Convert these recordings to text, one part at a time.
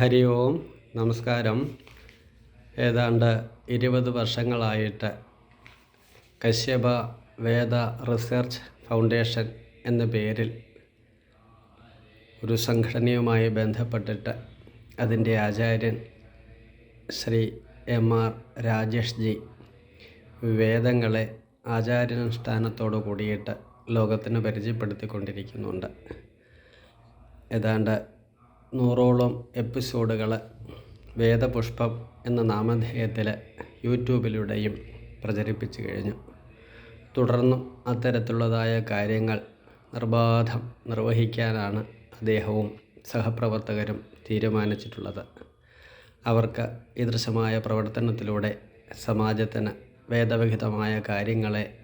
ഹരി ഓം. നമസ്കാരം. ഏതാണ്ട് ഇരുപത് വർഷങ്ങളായിട്ട് കശ്യപ വേദ റിസർച്ച് ഫൗണ്ടേഷൻ എന്ന പേരിൽ ഒരു സംഘടനയുമായി ബന്ധപ്പെട്ടിട്ട് അതിന്റെ ആചാര്യൻ ശ്രീ എം ആർ രാജേഷ് ജി വേദങ്ങളെ ആചാരാനുഷ്ഠാനത്തോടു കൂടിയിട്ട് ലോകത്തിന് പരിചയപ്പെടുത്തിക്കൊണ്ടിരിക്കുന്നുണ്ട്. ഏതാണ്ട് നൂറോളം എപ്പിസോഡുകൾ വേദപുഷ്പം എന്ന നാമധേയത്തിൽ യൂട്യൂബിലൂടെയും പ്രചരിപ്പിച്ചു കഴിഞ്ഞു. തുടർന്നും അത്തരത്തിലുള്ളതായ കാര്യങ്ങൾ നിർബാധം നിർവഹിക്കാനാണ് അദ്ദേഹവും സഹപ്രവർത്തകരും തീരുമാനിച്ചിട്ടുള്ളത്. അവർക്ക് ഈദൃശമായ പ്രവർത്തനത്തിലൂടെ സമാജത്തിന് വേദവിഹിതമായ കാര്യങ്ങളെ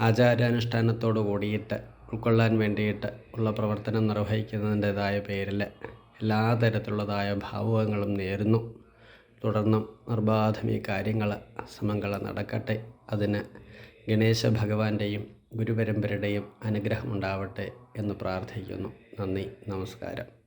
ആചാരാനുഷ്ഠാനത്തോടു കൂടിയിട്ട് ഉൾക്കൊള്ളാൻ വേണ്ടിയിട്ട് ഉള്ള പ്രവർത്തനം നിർവഹിക്കുന്നതിന്റെതായ പേരിൽ എല്ലാ തരത്തിലുള്ളതായ ഭാവുകങ്ങളും നേരുന്നു. തുടർന്നും നിർബാധം ഈ കാര്യങ്ങൾ സമംഗള നടക്കട്ടെ. അതിന് ഗണേശ ഭഗവാന്റെയും ഗുരുപരമ്പരയുടെയും അനുഗ്രഹമുണ്ടാവട്ടെ എന്ന് പ്രാർത്ഥിക്കുന്നു. നന്ദി. നമസ്കാരം.